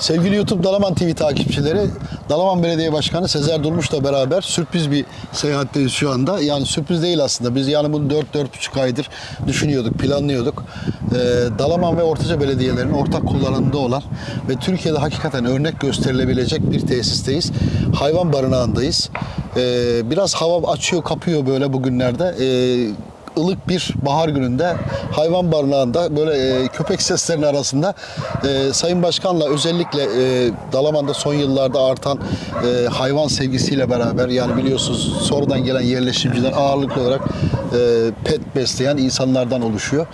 Sevgili YouTube Dalaman TV takipçileri, Dalaman Belediye Başkanı Sezer Durmuş'la beraber sürpriz bir seyahatteyiz şu anda. Yani sürpriz değil aslında. Biz yani bunu 4-4,5 aydır düşünüyorduk, planlıyorduk. Ee, Dalaman ve Ortaca Belediyelerinin ortak kullanımında olan ve Türkiye'de hakikaten örnek gösterilebilecek bir tesisteyiz. Hayvan barınağındayız. Ee, biraz hava açıyor, kapıyor böyle bugünlerde. Ee, ılık bir bahar gününde hayvan barınağında böyle e, köpek seslerinin arasında e, Sayın Başkan'la özellikle e, Dalaman'da son yıllarda artan e, hayvan sevgisiyle beraber yani biliyorsunuz sonradan gelen yerleşimciler ağırlıklı olarak e, pet besleyen insanlardan oluşuyor.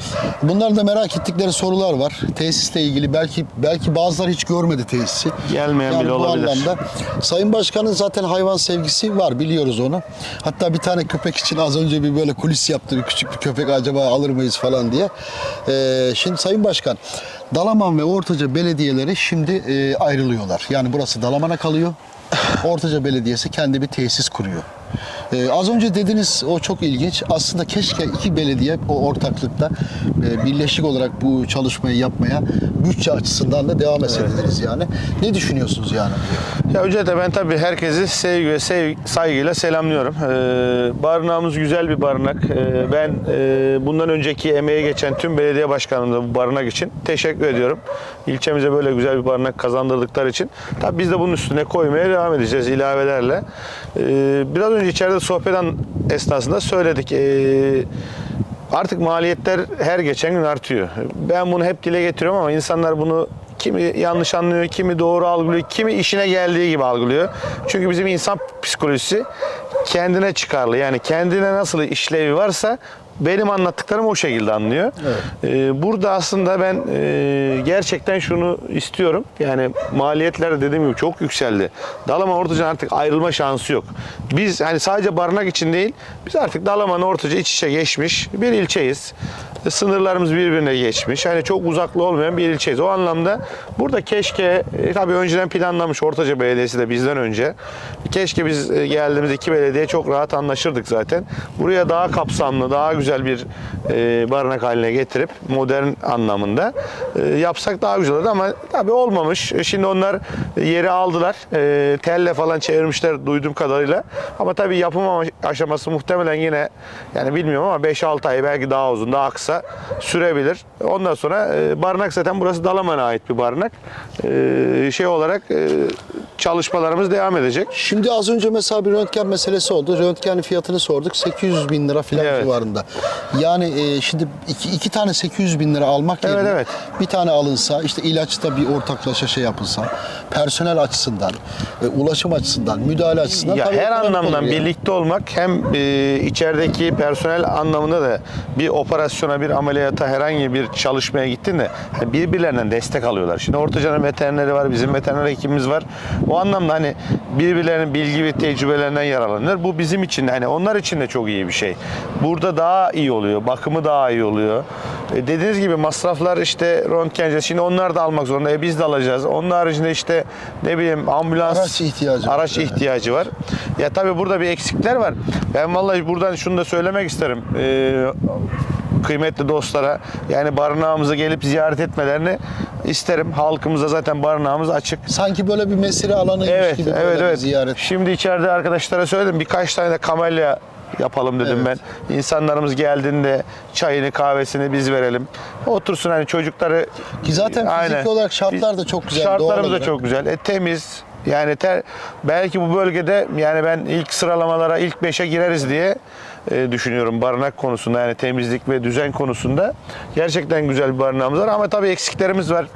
Bunların da merak ettikleri sorular var. Tesisle ilgili belki belki bazıları hiç görmedi tesisi. Gelmeyen yani bile olabilir. anlamda Sayın Başkan'ın zaten hayvan sevgisi var biliyoruz onu. Hatta bir tane köpek için az önce bir böyle kulis yaptı. Bir küçük bir köpek acaba alır mıyız falan diye. Ee, şimdi Sayın Başkan Dalaman ve Ortaca belediyeleri şimdi e, ayrılıyorlar. Yani burası Dalaman'a kalıyor. Ortaca Belediyesi kendi bir tesis kuruyor. Ee, az önce dediniz o çok ilginç. Aslında keşke iki belediye o ortaklıkta e, birleşik olarak bu çalışmayı yapmaya bütçe açısından da devam etseydiniz yani. Ne düşünüyorsunuz yani? Ya öncelikle ben tabii herkesi sevgi ve sev- saygıyla selamlıyorum. Ee, barınağımız güzel bir barınak. Ee, ben e, bundan önceki emeğe geçen tüm belediye başkanımıza bu barınak için teşekkür ediyorum. İlçemize böyle güzel bir barınak kazandırdıkları için. Tabii biz de bunun üstüne koymaya devam edeceğiz ilavelerle. Ee, biraz önce içeride sohbet eden esnasında söyledik. Ee, Artık maliyetler her geçen gün artıyor. Ben bunu hep dile getiriyorum ama insanlar bunu kimi yanlış anlıyor, kimi doğru algılıyor, kimi işine geldiği gibi algılıyor. Çünkü bizim insan psikolojisi kendine çıkarlı. Yani kendine nasıl işlevi varsa benim anlattıklarım o şekilde anlıyor. Ee, burada aslında ben e, gerçekten şunu istiyorum. Yani maliyetler dediğim gibi çok yükseldi. Dalaman Ortaca artık ayrılma şansı yok. Biz hani sadece barınak için değil, biz artık Dalaman Ortaca iç içe geçmiş bir ilçeyiz. Sınırlarımız birbirine geçmiş. Hani çok uzaklı olmayan bir ilçeyiz. O anlamda burada keşke e, tabii önceden planlanmış Ortaca Belediyesi de bizden önce. Keşke biz e, geldiğimiz iki belediye çok rahat anlaşırdık zaten. Buraya daha kapsamlı, daha güzel bir e, barınak haline getirip modern anlamında e, yapsak daha güzel olurdu ama tabii olmamış. E, Şimdi onlar yeri aldılar. E, telle falan çevirmişler duyduğum kadarıyla. Ama tabii yapım ama- aşaması muhtemelen yine yani bilmiyorum ama 5-6 ay belki daha uzun, daha kısa sürebilir. Ondan sonra e, barınak zaten burası Dalaman'a ait bir barınak. E, şey olarak e, çalışmalarımız devam edecek. Şimdi az önce mesela bir röntgen meselesi oldu. Röntgenin fiyatını sorduk. 800 bin lira falan Evet. civarında. Yani e, şimdi iki, iki tane 800 bin lira almak Evet, yerine evet. bir tane alınsa, işte ilaçta bir ortaklaşa şey yapılsa, personel açısından, e, ulaşım açısından, müdahale açısından Ya her anlamdan olur yani. birlikte olmak hem e, içerideki personel anlamında da bir operasyona, bir ameliyata, herhangi bir çalışmaya gittin de hani birbirlerinden destek alıyorlar. Şimdi Ortaca'nın veterineri var, bizim veteriner hekimimiz var. O anlamda hani birbirlerinin bilgi ve tecrübelerinden yararlanır. Bu bizim için hani onlar için de çok iyi bir şey. Burada daha iyi oluyor, bakımı daha iyi oluyor. E, dediğiniz gibi masraflar işte röntgenci, şimdi onlar da almak zorunda. E, biz de alacağız. Onun haricinde işte ne bileyim ambulans Araç ihtiyacı var. araç Evet. ihtiyacı var. Ya tabii burada bir eksikler var. Ben vallahi buradan şunu da söylemek isterim. Ee, kıymetli dostlara yani barınağımıza gelip ziyaret etmelerini isterim. Halkımıza zaten barınağımız açık. Sanki böyle bir mesire alanıymış Evet, gibi evet, evet. ziyaret. Şimdi içeride arkadaşlara söyledim. Birkaç tane de kamelya yapalım dedim Evet. ben. İnsanlarımız geldiğinde çayını, kahvesini biz verelim. Otursun hani çocukları Ki zaten fiziki olarak şartlar da çok güzel, Şartlarımız da çok güzel. E, temiz. Yani ter, belki bu bölgede yani ben ilk sıralamalara ilk 5'e gireriz diye e, düşünüyorum barınak konusunda yani temizlik ve düzen konusunda gerçekten güzel bir barınağımız var ama tabii eksiklerimiz var.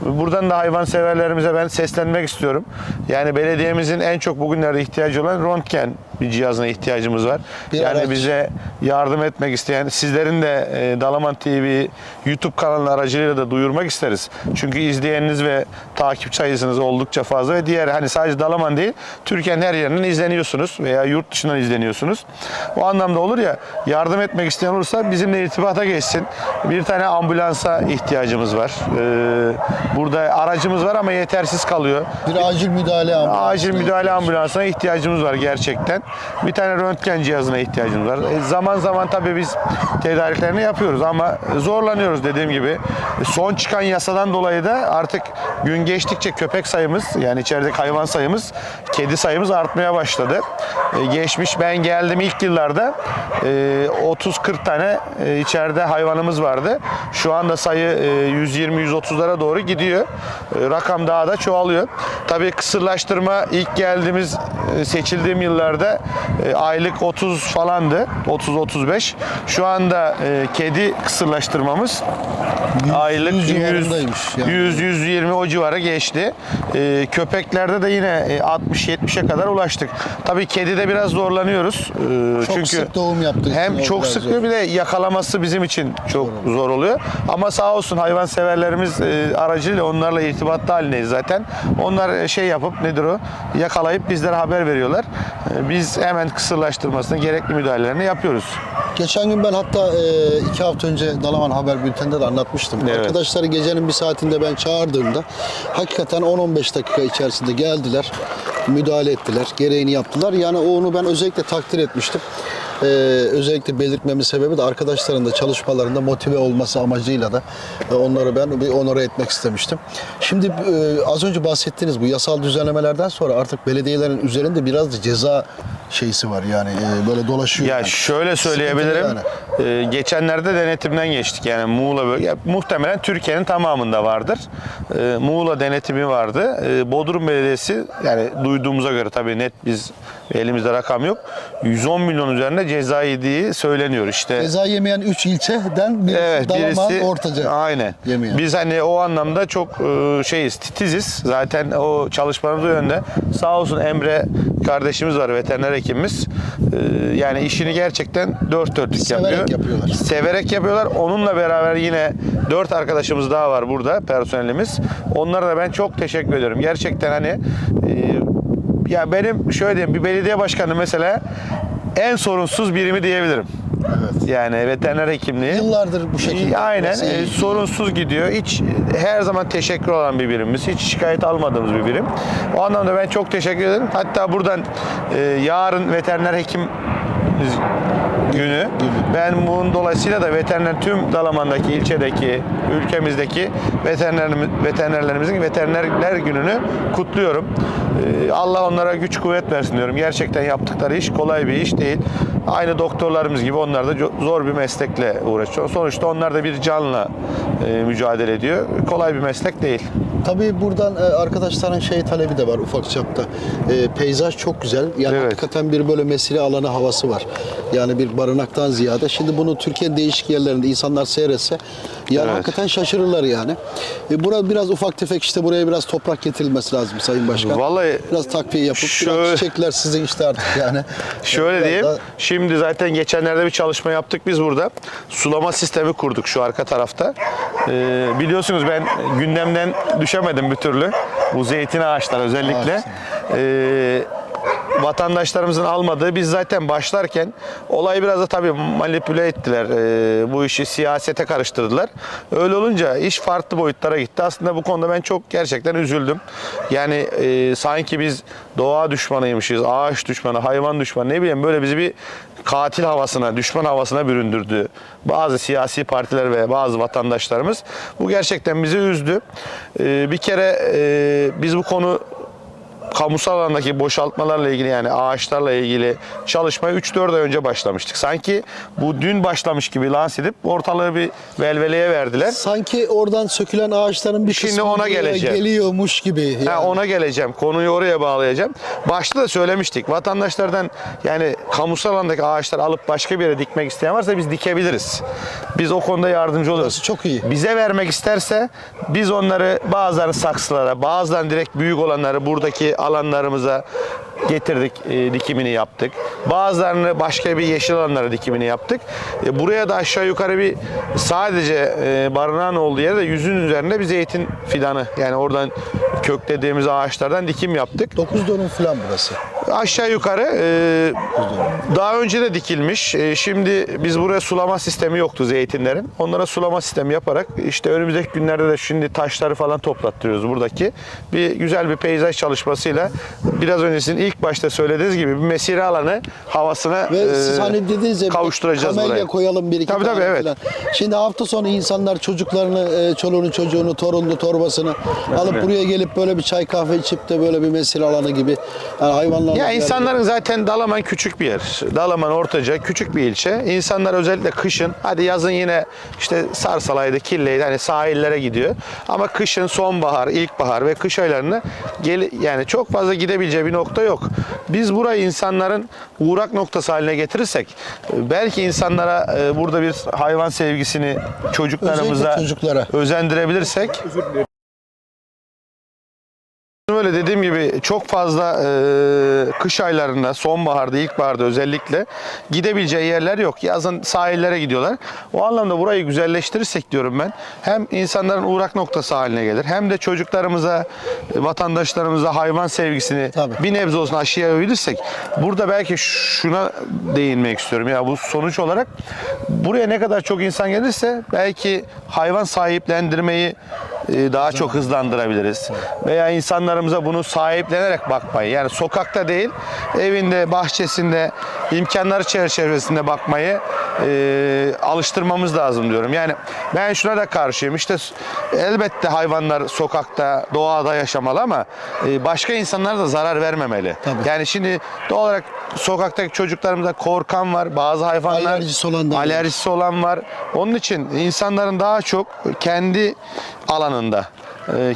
Buradan da hayvan severlerimize ben seslenmek istiyorum. Yani belediyemizin en çok bugünlerde ihtiyacı olan röntgen bir cihazına ihtiyacımız var. Bir yani araç. bize yardım etmek isteyen sizlerin de e, Dalaman TV YouTube kanalı aracılığıyla da duyurmak isteriz. Çünkü izleyeniniz ve takip sayısınız oldukça fazla ve diğer hani sadece Dalaman değil Türkiye'nin her yerinden izleniyorsunuz veya yurt dışından izleniyorsunuz. O anlamda da olur ya yardım etmek isteyen olursa bizimle irtibata geçsin. Bir tane ambulansa ihtiyacımız var. Ee, burada aracımız var ama yetersiz kalıyor. Bir acil müdahale ambulansı. Acil müdahale ambulansına ihtiyacımız var gerçekten. Bir tane röntgen cihazına ihtiyacımız var. E, zaman zaman tabii biz tedariklerini yapıyoruz ama zorlanıyoruz dediğim gibi. Son çıkan yasadan dolayı da artık gün geçtikçe köpek sayımız yani içerideki hayvan sayımız, kedi sayımız artmaya başladı. E, Geçmiş ben geldim ilk yıllarda 30-40 tane e, içeride hayvanımız vardı. Şu anda sayı e, 120-130'lara doğru gidiyor. E, Rakam daha da çoğalıyor. Tabii kısırlaştırma ilk geldiğimiz e, seçildiğim yıllarda e, aylık 30 falandı. 30-35. Şu anda e, kedi kısırlaştırmamız aylık 100 100, civarındaymış yani. 100-120 o civarı geçti. E, köpeklerde de yine e, 60-70'e kadar ulaştık. Tabii kedide biraz zorlanıyoruz. E, Çok çünkü doğum yaptığı için hem o çok biraz sık zor. bir de yakalaması bizim için çok zor oluyor. Ama sağ olsun hayvan severlerimiz e, aracıyla onlarla irtibatlı halindeyiz zaten. Onlar e, şey yapıp nedir o yakalayıp bizlere haber veriyorlar. E, Biz hemen kısırlaştırmasını gerekli müdahalelerini yapıyoruz. Geçen gün ben hatta e, iki hafta önce Dalaman Haber Bülteni'nde de anlatmıştım. Evet. Arkadaşları gecenin bir saatinde ben çağırdığımda hakikaten 10-15 dakika içerisinde geldiler, müdahale ettiler, gereğini yaptılar. Yani onu ben özellikle takdir etmiştim. E, özellikle belirtmemin sebebi de arkadaşların da çalışmalarında motive olması amacıyla da e, onları ben bir onore etmek istemiştim. Şimdi e, az önce bahsettiğiniz bu yasal düzenlemelerden sonra artık belediyelerin üzerinde biraz da ceza şeysi var yani e, böyle dolaşıyor. Ya yani. şöyle söyleyebilirim. Sıkıntılı Ee, geçenlerde denetimden geçtik. Yani Muğla bölge ya muhtemelen Türkiye'nin tamamında vardır. Ee, Muğla denetimi vardı. Ee, Bodrum Belediyesi yani duyduğumuza göre tabii net biz elimizde rakam yok. 110 milyon üzerinde ceza yediği söyleniyor işte. Ceza yemeyen 3 ilçeden birisi Evet Dalaman, birisi Ortaca. aynen. yemeyen. Biz hani o anlamda çok e, şeyiz, titiziz. Zaten o çalışmalarımız o yönde. Sağ olsun Emre kardeşimiz var, veteriner hekimimiz. E, Yani işini gerçekten dört dörtlük Severek yapıyor. yapıyorlar. Severek yapıyorlar. Onunla beraber yine dört arkadaşımız daha var burada, personelimiz. Onlara da ben çok teşekkür ediyorum. Gerçekten hani e, ya benim şöyle diyeyim, bir belediye başkanı mesela en sorunsuz birimi diyebilirim. Evet. Yani veteriner hekimliği. Yıllardır bu şekilde. Aynen e, sorunsuz gidiyor. Hiç her zaman teşekkür olan bir birimimiz. Hiç şikayet almadığımız bir birim. O anlamda ben çok teşekkür ederim. Hatta buradan e, yarın veteriner hekim günü. Ben bunun dolayısıyla da veteriner tüm Dalaman'daki, ilçedeki, ülkemizdeki veterinerlerimiz, veterinerlerimizin veterinerler gününü kutluyorum. Ee, Allah onlara güç kuvvet versin diyorum. Gerçekten yaptıkları iş kolay bir iş değil. Aynı doktorlarımız gibi onlar da zor bir meslekle uğraşıyor. Sonuçta onlar da bir canla e, mücadele ediyor. Kolay bir meslek değil. Tabii buradan e, arkadaşların şey talebi de var ufak çapta. E, peyzaj çok güzel. Yani Evet. hakikaten bir böyle mesire alanı havası var. Yani bir barınaktan ziyade. Şimdi bunu Türkiye'nin değişik yerlerinde insanlar seyretse yani Evet. hakikaten şaşırırlar yani. E, bura biraz ufak tefek işte buraya biraz toprak getirilmesi lazım Sayın Başkan. Vallahi Biraz takviye yapıp Şöyle- biraz çiçekler sizin işte artık yani. Şöyle Biraz diyeyim. daha- Şimdi zaten geçenlerde bir çalışma yaptık biz burada. Sulama sistemi kurduk şu arka tarafta. Ee, biliyorsunuz ben gündemden düşemedim bir türlü. Bu zeytin ağaçları özellikle. Ee, vatandaşlarımızın almadığı biz zaten başlarken olayı biraz da tabii manipüle ettiler. Ee, bu işi siyasete karıştırdılar. Öyle olunca iş farklı boyutlara gitti. Aslında bu konuda ben çok gerçekten üzüldüm. Yani e, sanki biz doğa düşmanıymışız, ağaç düşmanı, hayvan düşmanı ne bileyim böyle bizi bir katil havasına, düşman havasına büründürdü. Bazı siyasi partiler ve bazı vatandaşlarımız. Bu gerçekten bizi üzdü. Ee, bir kere e, biz bu konu kamusal alandaki boşaltmalarla ilgili yani ağaçlarla ilgili çalışmaya 3-4 ay önce başlamıştık. Sanki bu dün başlamış gibi lanse edip ortalığı bir velveleye verdiler. Sanki oradan sökülen ağaçların bir Şimdi kısmı ona geleceğim. geliyormuş gibi. Yani. Ha, ona geleceğim. Konuyu oraya bağlayacağım. Başta da söylemiştik. Vatandaşlardan yani kamusal alandaki ağaçlar alıp başka bir yere dikmek isteyen varsa biz dikebiliriz. Biz o konuda yardımcı oluruz. Burası çok iyi. Bize vermek isterse biz onları bazılarını saksılara, bazılarını direkt büyük olanları buradaki alanlarımıza getirdik, e, dikimini yaptık. Bazılarını başka bir yeşil alanlara dikimini yaptık. E, buraya da aşağı yukarı bir sadece e, barınağın olduğu yerde yüzün üzerinde bir zeytin fidanı yani oradan köklediğimiz ağaçlardan dikim yaptık. 9 dönüm falan burası. Aşağı yukarı e, Daha önce de dikilmiş. Ee, Şimdi biz buraya sulama sistemi yoktu zeytinlerin. Onlara sulama sistemi yaparak işte önümüzdeki günlerde de şimdi taşları falan toplattırıyoruz buradaki. Bir güzel bir peyzaj çalışmasıyla biraz önce sizin ilk başta söylediğiniz gibi bir mesire alanı havasına Ve e, siz hani dediniz ya kavuşturacağız kamelya buraya. koyalım bir iki Tabii, tane tabii, evet. falan. Şimdi hafta sonu insanlar çocuklarını, e, çoluğunu, çocuğunu, torununu, torbasını alıp buraya gelip böyle bir çay kahve içip de böyle bir mesire alanı gibi yani hayvanlarla Ya bir insanların zaten Dalaman küçük bir yer. Dalaman Ortaca küçük bir ilçe. İnsanlar özellikle kışın hadi yazın yine işte Sarsalay'da, Kille'ydi hani sahillere gidiyor. Ama kışın sonbahar, ilkbahar ve kış aylarını gel yani çok fazla gidebileceği bir nokta yok. Biz burayı insanların uğrak noktası haline getirirsek e, belki insanlara e, burada bir hayvan sevgisini çocuklarımıza Özellikle çocuklara. özendirebilirsek Böyle dediğim gibi çok fazla e, kış aylarında, sonbaharda, ilkbaharda özellikle gidebileceği yerler yok. Yazın sahillere gidiyorlar. O anlamda burayı güzelleştirirsek diyorum ben. Hem insanların uğrak noktası haline gelir. Hem de çocuklarımıza, vatandaşlarımıza hayvan sevgisini Tabii. bir nebze olsun aşılayabilirsek. Burada belki şuna değinmek istiyorum. Ya bu sonuç olarak buraya ne kadar çok insan gelirse belki hayvan sahiplendirmeyi daha çok hızlandırabiliriz. Veya insanlarımıza bunu sahiplenerek bakmayı yani sokakta değil evinde, bahçesinde, imkanları çerçevesinde bakmayı e, alıştırmamız lazım diyorum. Yani ben şuna da karşıyım. İşte elbette hayvanlar sokakta, doğada yaşamalı ama e, başka insanlara da zarar vermemeli. Tabii. Yani şimdi doğal olarak sokaktaki çocuklarımızda korkan var. Bazı hayvanlar Alerjisi olan da alerjisi olan var. Onun için insanların daha çok kendi alanında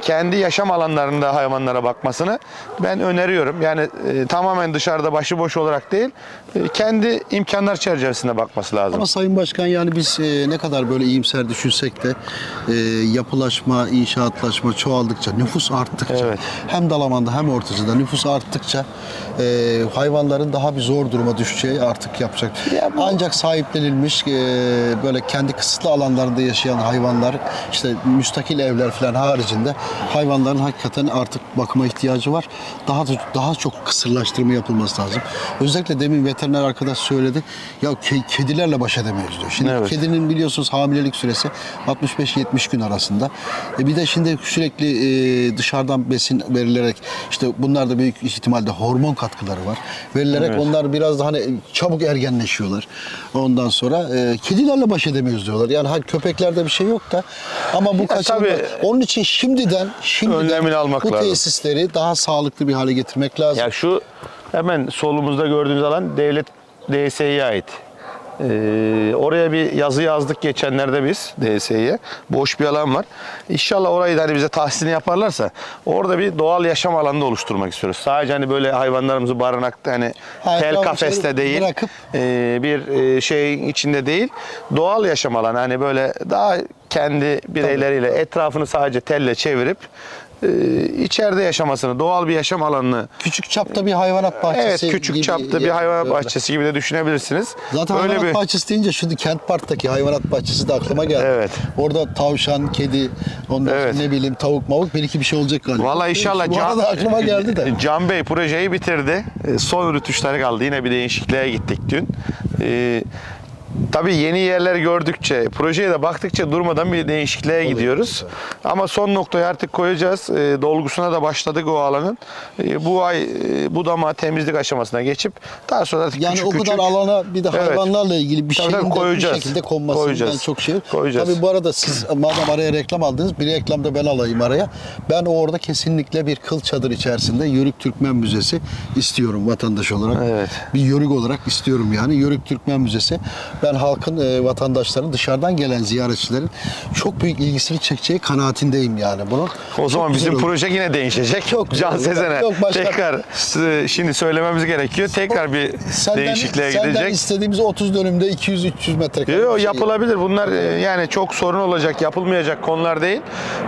kendi yaşam alanlarında hayvanlara bakmasını ben öneriyorum. Yani e, tamamen dışarıda başıboş olarak değil, e, kendi imkanlar çerçevesinde bakması lazım. Ama Sayın Başkan yani biz e, ne kadar böyle iyimser düşünsek de e, yapılaşma, inşaatlaşma çoğaldıkça, nüfus arttıkça Evet. hem Dalaman'da hem Ortacı'da nüfus arttıkça e, hayvanların daha bir zor duruma düşeceği artık yapacak. Ya bu- Ancak sahiplenilmiş e, böyle kendi kısıtlı alanlarında yaşayan hayvanlar işte müstakil evler falan haricinde hayvanların hakikaten artık bakıma ihtiyacı var. Daha da, daha çok kısırlaştırma yapılması lazım. Özellikle demin veteriner arkadaş söyledi. Ya ke- kedilerle baş edemiyoruz diyor. Şimdi Evet. kedinin biliyorsunuz hamilelik süresi 65-70 gün arasında. E bir de şimdi sürekli e, dışarıdan besin verilerek işte bunlarda büyük ihtimalle hormon katkıları var. Verilerek Evet. onlar biraz da hani çabuk ergenleşiyorlar. Ondan sonra e, kedilerle baş edemiyoruz diyorlar. Yani hani köpeklerde bir şey yok da ama bu tabii. Onun için şimdiden şimdiden Önlemini almak bu lazım. tesisleri daha sağlıklı bir hale getirmek lazım. Ya şu hemen solumuzda gördüğünüz alan devlet DSİ'ye ait. Ee, oraya bir yazı yazdık geçenlerde biz DSİ'ye. Boş bir alan var. İnşallah orayı da hani bize tahsisini yaparlarsa orada bir doğal yaşam alanı da oluşturmak istiyoruz. Sadece hani böyle hayvanlarımızı barınakta hani Hayır, tel kafeste değil bırakıp- e, bir e, şeyin içinde değil doğal yaşam alanı hani böyle daha kendi bireyleriyle etrafını sadece telle çevirip e, içeride yaşamasını, doğal bir yaşam alanını Küçük çapta bir hayvanat bahçesi Evet küçük gibi çapta bir hayvanat böyle. bahçesi gibi de düşünebilirsiniz. Zaten Öyle hayvanat bir bahçesi deyince şimdi Kent Park'taki hayvanat bahçesi de aklıma geldi. Evet. Orada tavşan, kedi, ondan Evet. ne bileyim tavuk mavuk bir iki bir şey olacak galiba. Vallahi inşallah Bu arada aklıma geldi de. Can Bey projeyi bitirdi. E, Son rütuşları kaldı. Yine bir değişikliğe gittik dün. E, Tabii yeni yerler gördükçe, projeye de baktıkça durmadan bir değişikliğe gidiyoruz. Ama son noktayı artık koyacağız. E, dolgusuna da başladık o alanın. E, bu ay e, budama temizlik aşamasına geçip daha sonra artık Yani küçük o kadar küçük alana bir de Evet. hayvanlarla ilgili bir Tabii şeyin tabii de bir şekilde konmasından Koyacağız. çok şey. Koyacağız. Tabii bu arada siz madem araya reklam aldınız bir reklam da ben alayım araya. Ben orada kesinlikle bir kıl çadır içerisinde Yörük Türkmen Müzesi istiyorum vatandaş olarak. Evet. Bir Yörük olarak istiyorum yani. Yörük Türkmen Müzesi. Ben halkın e, vatandaşların dışarıdan gelen ziyaretçilerin çok büyük ilgisini çekeceği kanaatindeyim yani bunun. O zaman bizim olur. proje yine değişecek. Çok Can. Sezen'e Yok, başka- tekrar şimdi söylememiz gerekiyor. Tekrar bir Senden, değişikliğe senden gidecek. istediğimiz 30 dönümde 200-300 metrekare. Yo, bir şey. yapılabilir. Bunlar e, yani çok sorun olacak, yapılmayacak konular değil.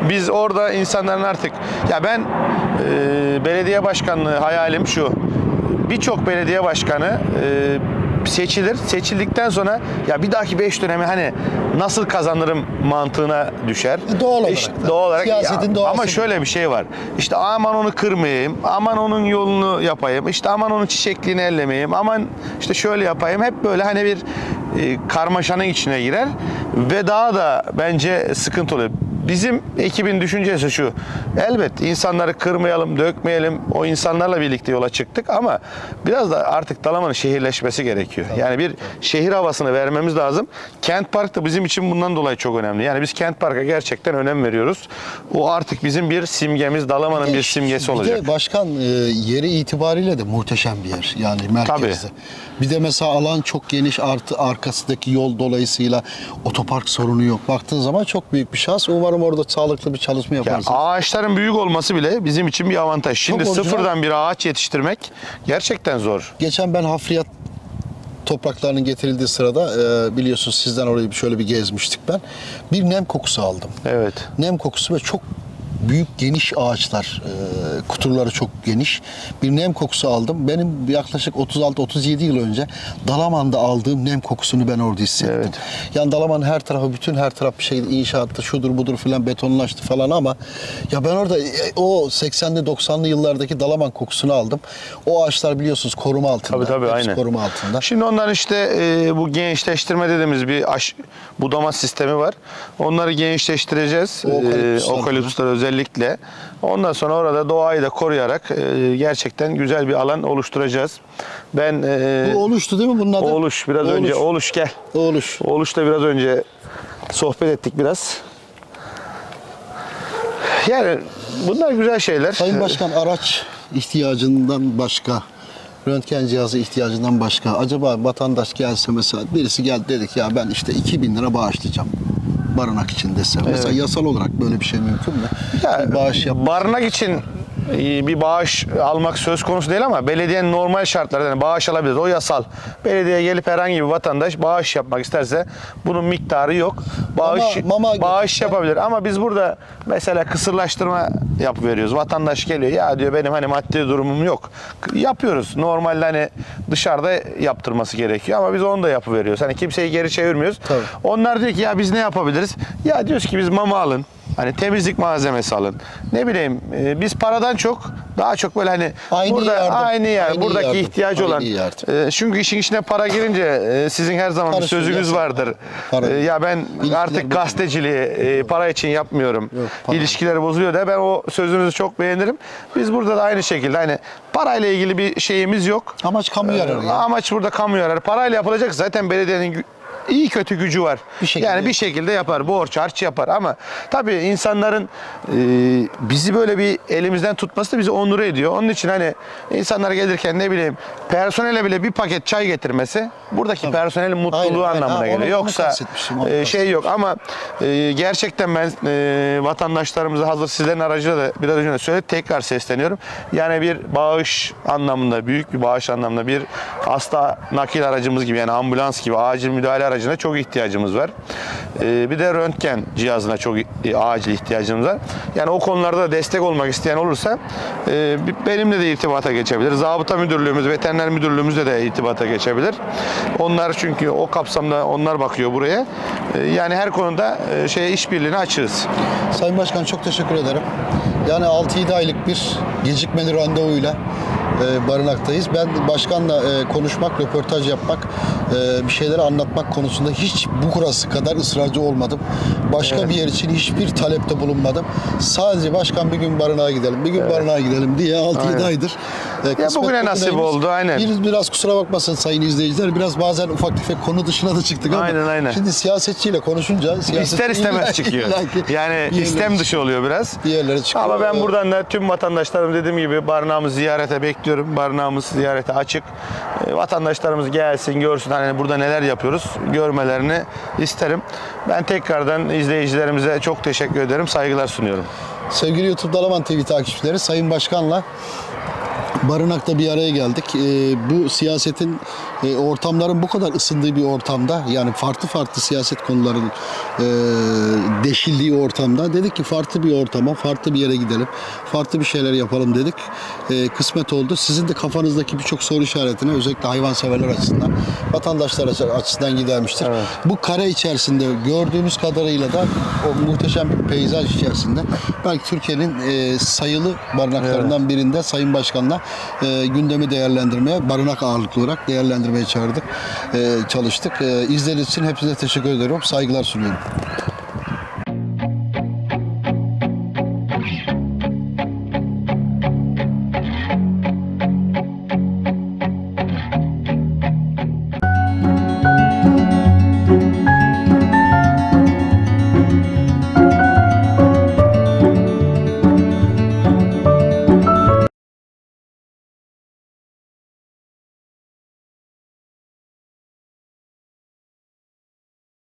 Biz orada insanların artık ya ben e, belediye başkanlığı hayalim şu. birçok belediye başkanı e, seçilir. Seçildikten sonra ya bir dahaki 5 dönemi hani nasıl kazanırım mantığına düşer. E, doğal olarak İşte da. doğal olarak. Siyasetin Ya, doğası Ama şöyle bir şey var. İşte aman onu kırmayayım, aman onun yolunu yapayım, işte aman onun çiçekliğini ellemeyeyim, aman işte şöyle yapayım. Hep böyle hani bir e, karmaşanın içine girer ve daha da bence sıkıntı oluyor. Bizim ekibin düşüncesi şu. Elbet insanları kırmayalım, dökmeyelim. O insanlarla birlikte yola çıktık ama biraz da artık Dalaman'ın şehirleşmesi gerekiyor. Yani bir şehir havasını vermemiz lazım. Kent Park da bizim için bundan dolayı çok önemli. Yani biz Kent Park'a gerçekten önem veriyoruz. O artık bizim bir simgemiz, Dalaman'ın bir simgesi bir olacak. de başkan e, yeri itibariyle de muhteşem bir yer. Yani merkezde. Bir de mesela alan çok geniş artı arkasındaki yol dolayısıyla otopark sorunu yok. Baktığın zaman çok büyük bir şans. Umarım orada sağlıklı bir çalışma Ya yaparsın. ağaçların büyük olması bile bizim için bir avantaj. Şimdi orijinal. sıfırdan bir ağaç yetiştirmek gerçekten zor. Geçen ben hafriyat topraklarının getirildiği sırada e, biliyorsunuz sizden orayı şöyle bir gezmiştik ben. Bir nem kokusu aldım. Evet. Nem kokusu ve çok büyük geniş ağaçlar, e, kuturları çok geniş. Bir nem kokusu aldım. Benim yaklaşık 36-37 yıl önce Dalaman'da aldığım nem kokusunu ben orada hissettim. Evet. Yani Dalaman her tarafı, bütün her taraf bir şey inşaatta şudur budur filan betonlaştı falan ama ya ben orada e, o 80'li 90'lı yıllardaki Dalaman kokusunu aldım. O ağaçlar biliyorsunuz koruma altında. Tabii tabii Hepsi aynen. koruma altında. Şimdi ondan işte e, bu gençleştirme dediğimiz bir aş, budama sistemi var. Onları gençleştireceğiz. O. E, okaliptüsler özellikle. Ondan sonra orada doğayı da koruyarak e, gerçekten güzel bir alan oluşturacağız. Ben e, Bu oluştu değil mi bunun adı? Oğluş biraz Oğluş. önce Oğluş gel. Oğluş. Oğluş'la biraz önce sohbet ettik biraz. Yani bunlar güzel şeyler. Sayın Başkan araç ihtiyacından başka, röntgen cihazı ihtiyacından başka, acaba vatandaş gelse mesela birisi geldi dedik ya ben işte 2000 lira bağışlayacağım barınak için dese. Mesela yasal olarak böyle bir şey mümkün mü? Ya, bağış yap. Barınak için bir bağış almak söz konusu değil ama belediyenin normal şartlarda yani bağış alabilir. O yasal. Belediye gelip herhangi bir vatandaş bağış yapmak isterse bunun miktarı yok. Bağış Mama- mama bağış götürse- yapabilir ama biz burada mesela kısırlaştırma yap veriyoruz. Vatandaş geliyor ya diyor benim hani maddi durumum yok. Yapıyoruz. Normalde hani dışarıda yaptırması gerekiyor ama biz onu da yapıveriyoruz. Hani kimseyi geri çevirmiyoruz. Tabii. Onlar diyor ki ya biz ne yapabiliriz? Ya diyoruz ki biz mama alın. Hani temizlik malzemesi alın. Ne bileyim e, biz paradan çok daha çok böyle hani Aynı burada yardım. aynı yer Aynı buradaki yardım. ihtiyacı olan. Yardım. e, çünkü işin içine para girince e, sizin her zaman bir Karışıyor, sözünüz yasak. vardır. Para- E, ya ben İlişkiler artık gazeteciliği e, para için yapmıyorum. Yok, para. İlişkiler bozuluyor da ben o sözünüzü çok beğenirim. Biz burada da aynı şekilde hani parayla ilgili bir şeyimiz yok. Amaç kamu yararı ya. Amaç burada kamu yararı. Parayla yapılacak zaten belediyenin iyi kötü gücü var. Bir şekilde yani bir şekilde yapar. Borç harç yapar ama tabii insanların e, bizi böyle bir elimizden tutması da bizi onur ediyor. Onun için hani insanlar gelirken ne bileyim personele bile bir paket çay getirmesi buradaki personelin mutluluğu Aynen, aynen. anlamına onu- geliyor. onu Yoksa onu e, şey yok ama e, gerçekten ben e, vatandaşlarımıza hazır sizlerin aracıyla da biraz önce söyledim tekrar sesleniyorum. Yani bir bağış anlamında büyük bir bağış anlamında bir hasta nakil aracımız gibi yani ambulans gibi acil müdahale aracına çok ihtiyacımız var. E, bir de röntgen cihazına çok e, acil ihtiyacımız var. Yani o konularda da destek olmak isteyen olursa e, benimle de irtibata geçebilir. Zabıta müdürlüğümüz, veteriner müdürlüğümüzle de irtibata geçebilir. Onlar çünkü o kapsamda onlar bakıyor buraya. E, yani her konuda e, şeye işbirliğine açığız. Sayın Başkan çok teşekkür ederim. Yani 6-7 aylık bir gecikmeli randevuyla barınaktayız. Ben başkanla konuşmak, röportaj yapmak, e, bir şeyleri anlatmak konusunda hiç bu kurası kadar ısrarcı olmadım. Başka bir yer için hiçbir talepte bulunmadım. Sadece başkan bir gün barınağa gidelim, bir gün barınağa gidelim diye 6-7 Aynen. aydır. e, kısmet bugüne nasip oldu, aynen. Bir, biraz kusura bakmasın sayın izleyiciler. Biraz bazen ufak tefek konu dışına da çıktık ama Aynen, aynen. şimdi siyasetçiyle konuşunca siyasetçi İster istemez illa- çıkıyor. illa ki Yani istem dışı oluyor biraz. bir yerlere çıkıyor. Ama ben Ee, buradan da tüm vatandaşlarım dediğim gibi barınağımızı ziyarete bekliyorum. Barınağımız ziyarete açık. E, Vatandaşlarımız gelsin, görsün hani burada neler yapıyoruz. Görmelerini isterim. Ben tekrardan izleyicilerimize çok teşekkür ederim. Saygılar sunuyorum. Sevgili YouTube Dalaman TV takipçileri, Sayın Başkan'la Barınak'ta bir araya geldik. Ee, bu siyasetin e, ortamların bu kadar ısındığı bir ortamda yani farklı farklı siyaset konuların e, deşildiği ortamda dedik ki farklı bir ortama, farklı bir yere gidelim. Farklı bir şeyler yapalım dedik. E, kısmet oldu. Sizin de kafanızdaki birçok soru işaretini özellikle hayvanseverler açısından, vatandaşlar açısından gidermiştir. Bu kare içerisinde gördüğünüz kadarıyla da o muhteşem bir peyzaj içerisinde belki Türkiye'nin e, sayılı barınaklarından birinde Sayın Başkan'la e, gündemi değerlendirmeye, barınak ağırlıklı olarak değerlendirmeye çağırdık, e, çalıştık. E, izlediğiniz için hepinize teşekkür ediyorum. Saygılar sunuyorum.